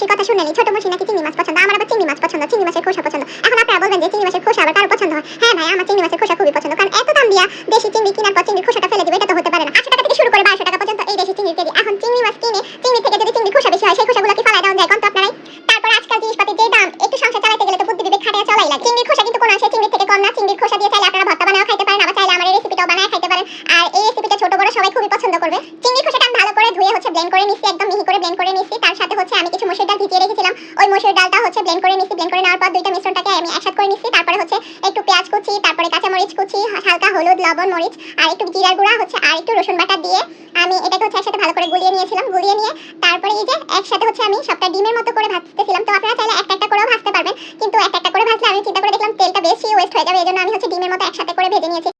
ছোট মসি নাকি চিংড়ি মাছ পছন্দ? আমার আবার চিংড়ি মাছ পছন্দ, চিংড়ি মাছের খোসা পছন্দ। এখন আপনারা বলবেন যে চিংড়ি মাছের খোসা আবার কারও পছন্দ হয়? হ্যাঁ ভাই, আমার চিংড়ি মাছের খোসা খুবই পছন্দ, কারণ এত দাম দিয়া দেশি চিংড়ি কেনার পর চিংড়ির খোসাটা ফেলে দিবে, এটা তো হতে পারে না। আশি টাকা থেকে শুরু করে বারোশো টাকা পর্যন্ত এই দেশি চিংড়ির কেজি। এখন চিংড়ি মাছ কিনে, চিংড়ি থেকে যদি চিংড়ি খোসা বেশি হয়, সেই খোসাগুলো কি ফালাই দেওয়া যায় কোন তো আপনারাই? তারপর আজকাল জিনিসপাতির যে দাম, একটু সংসার চালাতে গেলে তো বুদ্ধি বিবেক খাটিয়ে চলাই লাগে। চিংড়ির খোসা কিন্তু কোনো আসে চিংড়ির থেকে কম না, চিংড়ির খোসা দিয়ে চাইলে আপনারা ভর্তা বানাও, খাইতে পারেন, আবার চাইলে আমার এই রেসিপিটাও বানায়, খাইতে পারেন। আর এই রেসিপিটা ছোট বড় সবাই খুবই পছন্দ করবে। চিংড়ির ব্লেন্ড করে নিচ্ছি একদম মিহি করে ব্লেন্ড করে নিচ্ছি তার সাথে হচ্ছে আমি কিছু মসুর ডাল ভিজিয়ে রেখেছিলাম। ওই মসুর ডালটা হচ্ছে ব্লেন্ড করে নিচ্ছি ব্লেন্ড করে নেওয়ার পর দুইটা মিশ্রণটাকে আমি একসাথে করে নিচ্ছি তারপরে হচ্ছে একটু পেঁয়াজ কুচি, তারপরে কাঁচা মরিচ কুচি, হালকা হলুদ, লবণ, মরিচ, আর একটু জিরার গুঁড়া হচ্ছে, আর একটু রসুন বাটা দিয়ে আমি এটাকে হচ্ছে একসাথে ভালো করে গুলিয়ে নিয়েছিলাম, গুলিয়ে নিয়ে তারপরে এই যে একসাথে হচ্ছে আমি সবটা ডিমের মতো করে ভাজতেছিলাম। তো আপনারা চাইলে একটা একটা করেও ভাজতে পারবেন। কিন্তু একটা একটা করে ভাজলে আমি চিন্তা করে দেখলাম তেলটা বেশি ওয়েস্ট হয়ে যাবে এই জন্য আমি হচ্ছে ডিমের মতো একসাথে করে ভেজে নিয়েছি।